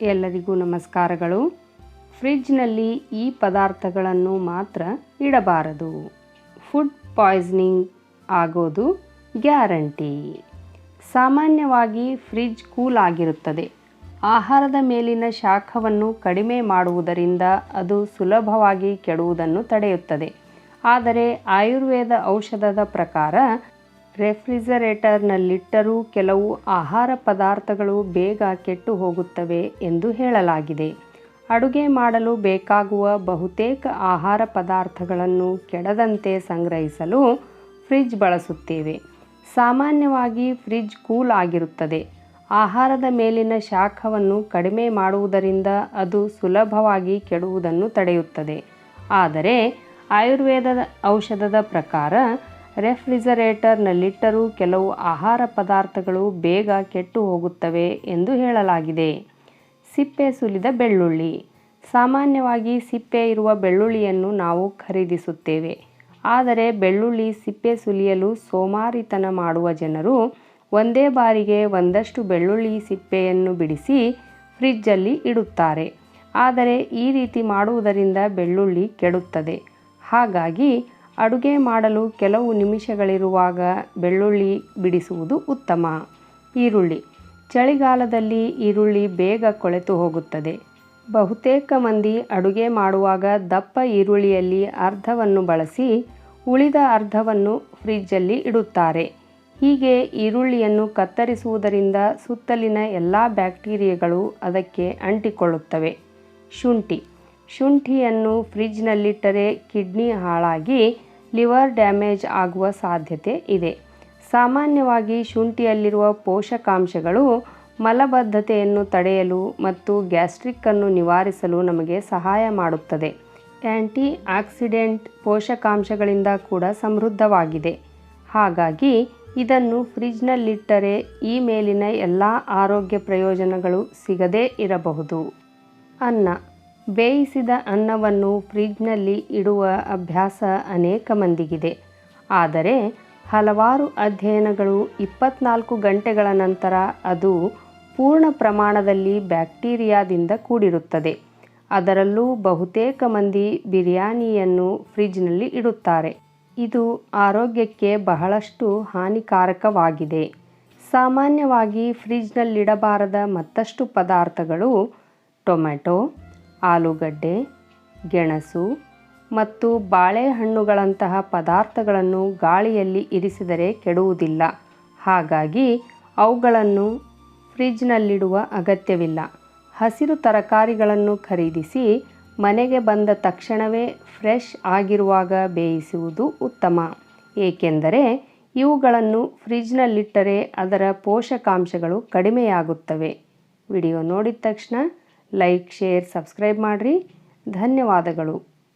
ಎಲ್ಲರಿಗೂ ನಮಸ್ಕಾರಗಳು. ಫ್ರಿಡ್ಜ್ನಲ್ಲಿ ಈ ಪದಾರ್ಥಗಳನ್ನು ಮಾತ್ರ ಇಡಬಾರದು. ಫುಡ್ ಪಾಯ್ಸನಿಂಗ್ ಆಗೋದು ಗ್ಯಾರಂಟಿ. ಸಾಮಾನ್ಯವಾಗಿ ಫ್ರಿಡ್ಜ್ ಕೂಲ್ ಆಗಿರುತ್ತದೆ. ಆಹಾರದ ಮೇಲಿನ ಶಾಖವನ್ನು ಕಡಿಮೆ ಮಾಡುವುದರಿಂದ ಅದು ಸುಲಭವಾಗಿ ಕೆಡುವುದನ್ನು ತಡೆಯುತ್ತದೆ. ಆದರೆ ಆಯುರ್ವೇದ ಔಷಧದ ಪ್ರಕಾರ ರೆಫ್ರಿಜರೇಟರ್ನಲ್ಲಿಟ್ಟರೂ ಕೆಲವು ಆಹಾರ ಪದಾರ್ಥಗಳು ಬೇಗ ಕೆಟ್ಟು ಹೋಗುತ್ತವೆ ಎಂದು ಹೇಳಲಾಗಿದೆ. ಅಡುಗೆ ಮಾಡಲು ಬೇಕಾಗುವ ಬಹುತೇಕ ಆಹಾರ ಪದಾರ್ಥಗಳನ್ನು ಕೆಡದಂತೆ ಸಂಗ್ರಹಿಸಲು ಫ್ರಿಜ್ ಬಳಸುತ್ತೇವೆ. ಸಾಮಾನ್ಯವಾಗಿ ಫ್ರಿಜ್ ಕೂಲ್ ಆಗಿರುತ್ತದೆ. ಆಹಾರದ ಮೇಲಿನ ಶಾಖವನ್ನು ಕಡಿಮೆ ಮಾಡುವುದರಿಂದ ಅದು ಸುಲಭವಾಗಿ ಕೆಡುವುದನ್ನು ತಡೆಯುತ್ತದೆ. ಆದರೆ, ಆಯುರ್ವೇದದ ಔಷಧದ ಪ್ರಕಾರ ರೆಫ್ರಿಜರೇಟರ್ನಲ್ಲಿಟ್ಟರೂ ಕೆಲವು ಆಹಾರ ಪದಾರ್ಥಗಳು ಬೇಗ ಕೆಟ್ಟು ಹೋಗುತ್ತವೆ ಎಂದು ಹೇಳಲಾಗಿದೆ. ಸಿಪ್ಪೆ ಸುಲಿದ ಬೆಳ್ಳುಳ್ಳಿ. ಸಾಮಾನ್ಯವಾಗಿ ಸಿಪ್ಪೆ ಇರುವ ಬೆಳ್ಳುಳ್ಳಿಯನ್ನು ನಾವು ಖರೀದಿಸುತ್ತೇವೆ. ಆದರೆ ಬೆಳ್ಳುಳ್ಳಿ ಸಿಪ್ಪೆ ಸುಲಿಯಲು ಸೋಮಾರಿತನ ಮಾಡುವ ಜನರು ಒಂದೇ ಬಾರಿಗೆ ಒಂದಷ್ಟು ಬೆಳ್ಳುಳ್ಳಿ ಸಿಪ್ಪೆಯನ್ನು ಬಿಡಿಸಿ ಫ್ರಿಜ್ಜಲ್ಲಿ ಇಡುತ್ತಾರೆ. ಆದರೆ ಈ ರೀತಿ ಮಾಡುವುದರಿಂದ ಬೆಳ್ಳುಳ್ಳಿ ಕೆಡುತ್ತದೆ. ಹಾಗಾಗಿ ಅಡುಗೆ ಮಾಡಲು ಕೆಲವು ನಿಮಿಷಗಳಿರುವಾಗ ಬೆಳ್ಳುಳ್ಳಿ ಬಿಡಿಸುವುದು ಉತ್ತಮ. ಈರುಳ್ಳಿ. ಚಳಿಗಾಲದಲ್ಲಿ ಈರುಳ್ಳಿ ಬೇಗ ಕೊಳೆತು ಹೋಗುತ್ತದೆ. ಬಹುತೇಕ ಮಂದಿ ಅಡುಗೆ ಮಾಡುವಾಗ ದಪ್ಪ ಈರುಳ್ಳಿಯಲ್ಲಿ ಅರ್ಧವನ್ನು ಬಳಸಿ ಉಳಿದ ಅರ್ಧವನ್ನು ಫ್ರಿಜ್ಜಲ್ಲಿ ಇಡುತ್ತಾರೆ. ಹೀಗೆ ಈರುಳ್ಳಿಯನ್ನು ಕತ್ತರಿಸುವುದರಿಂದ ಸುತ್ತಲಿನ ಎಲ್ಲ ಬ್ಯಾಕ್ಟೀರಿಯಾಗಳು ಅದಕ್ಕೆ ಅಂಟಿಕೊಳ್ಳುತ್ತವೆ. ಶುಂಠಿ. ಶುಂಠಿಯನ್ನು ಫ್ರಿಜ್ನಲ್ಲಿಟ್ಟರೆ ಕಿಡ್ನಿ ಹಾಳಾಗಿ ಲಿವರ್ ಡ್ಯಾಮೇಜ್ ಆಗುವ ಸಾಧ್ಯತೆ ಇದೆ. ಸಾಮಾನ್ಯವಾಗಿ ಶುಂಠಿಯಲ್ಲಿರುವ ಪೋಷಕಾಂಶಗಳು ಮಲಬದ್ಧತೆಯನ್ನು ತಡೆಯಲು ಮತ್ತು ಗ್ಯಾಸ್ಟ್ರಿಕ್ಕನ್ನು ನಿವಾರಿಸಲು ನಮಗೆ ಸಹಾಯ ಮಾಡುತ್ತದೆ. ಆ್ಯಂಟಿ ಆಕ್ಸಿಡೆಂಟ್ ಪೋಷಕಾಂಶಗಳಿಂದ ಕೂಡ ಸಮೃದ್ಧವಾಗಿದೆ. ಹಾಗಾಗಿ ಇದನ್ನು ಫ್ರಿಜ್ನಲ್ಲಿಟ್ಟರೆ ಈ ಮೇಲಿನ ಎಲ್ಲ ಆರೋಗ್ಯ ಪ್ರಯೋಜನಗಳು ಸಿಗದೇ ಇರಬಹುದು. ಅನ್ನ ಬೇಯಿಸಿದ ಅನ್ನವನ್ನು ಫ್ರಿಜ್ನಲ್ಲಿ ಇಡುವ ಅಭ್ಯಾಸ ಅನೇಕ ಮಂದಿಗಿದೆ. ಆದರೆ ಹಲವಾರು ಅಧ್ಯಯನಗಳು ಇಪ್ಪತ್ನಾಲ್ಕು ಗಂಟೆಗಳ ನಂತರ ಅದು ಪೂರ್ಣ ಪ್ರಮಾಣದಲ್ಲಿ ಬ್ಯಾಕ್ಟೀರಿಯಾದಿಂದ ಕೂಡಿರುತ್ತದೆ. ಅದರಲ್ಲೂ ಬಹುತೇಕ ಮಂದಿ ಬಿರಿಯಾನಿಯನ್ನು ಫ್ರಿಜ್ನಲ್ಲಿ ಇಡುತ್ತಾರೆ. ಇದು ಆರೋಗ್ಯಕ್ಕೆ ಬಹಳಷ್ಟು ಹಾನಿಕಾರಕವಾಗಿದೆ. ಸಾಮಾನ್ಯವಾಗಿ ಫ್ರಿಜ್ನಲ್ಲಿಡಬಾರದ ಮತ್ತಷ್ಟು ಪದಾರ್ಥಗಳು ಟೊಮೆಟೊ ಆಲೂಗಡ್ಡೆ, ಗೆಣಸು ಮತ್ತು ಬಾಳೆಹಣ್ಣುಗಳಂತಹ ಪದಾರ್ಥಗಳನ್ನು ಗಾಳಿಯಲ್ಲಿ ಇರಿಸಿದರೆ ಕೆಡುವುದಿಲ್ಲ. ಹಾಗಾಗಿ ಅವುಗಳನ್ನು ಫ್ರಿಜ್ನಲ್ಲಿಡುವ ಅಗತ್ಯವಿಲ್ಲ. ಹಸಿರು ತರಕಾರಿಗಳನ್ನು ಖರೀದಿಸಿ ಮನೆಗೆ ಬಂದ ತಕ್ಷಣವೇ ಫ್ರೆಶ್ ಆಗಿರುವಾಗ ಬೇಯಿಸುವುದು ಉತ್ತಮ. ಏಕೆಂದರೆ ಇವುಗಳನ್ನು ಫ್ರಿಜ್ನಲ್ಲಿಟ್ಟರೆ ಅದರ ಪೋಷಕಾಂಶಗಳು ಕಡಿಮೆಯಾಗುತ್ತವೆ. ವಿಡಿಯೋ ನೋಡಿದ ತಕ್ಷಣ ಲೈಕ್ ಶೇರ್ ಸಬ್ಸ್ಕ್ರೈಬ್ ಮಾಡಿರಿ. ಧನ್ಯವಾದಗಳು.